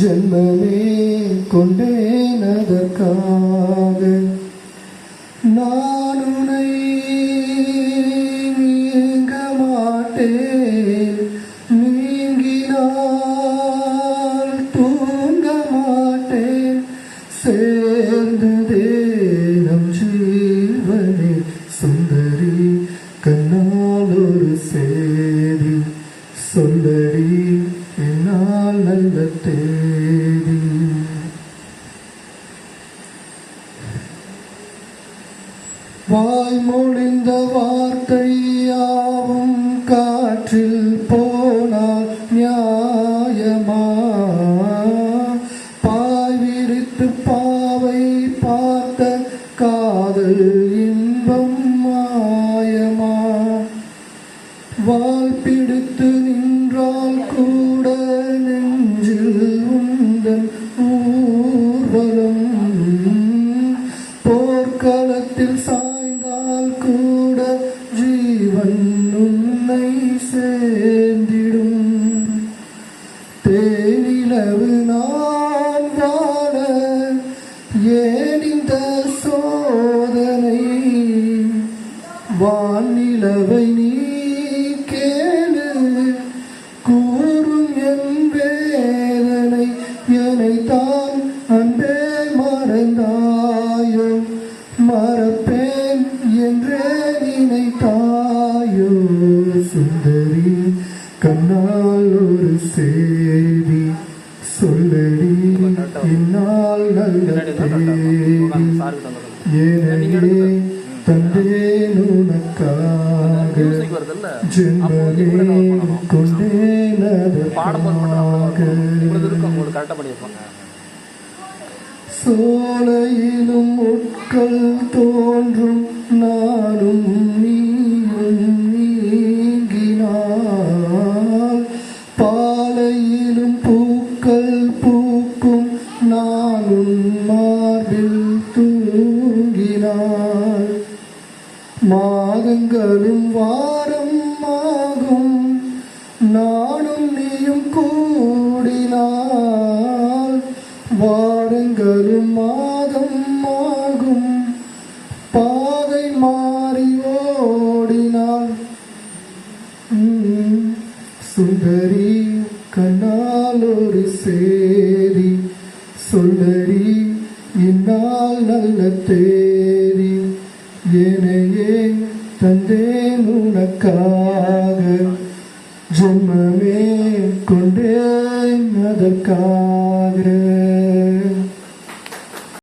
ஜென்மமே கொண்டேன் அதற்காக நான் உனை நீங்க மாட்டேன். நீங்கினால் தூங்க நல்ல தேதி வாய் மொழிந்த வார்த்தையாவும் காற்றில் போ ஜீவன் உன்னை சேர்ந்திடும். தேனிலவு நான் வாழ ஏனிந்த சோதனை. வானிலவை கண்ணால் ஒரு செய்தி சொல்லடி. என்னால் நல்ல தேதி. ஏனே தந்தேன் உனக்காக மியூசிக் வருதுல்ல ஜென்மமே கொண்டேன் சோலையிலும் உட்கள் தோன்றும் பகலும் வாரம் ஆகும் நானும் நீயும் கூடினால் வாரங்களும் மாதம் ஆகும் பாதை மாறி ஓடினால் சுந்தரி கண்ணால் ஒரு சேரி சொல்லடி என்னால் நல்ல தேரி தேதி தந்தையே தந்தேன் உனக்காக ஜென்மமே கொண்டேன் அதற்காக.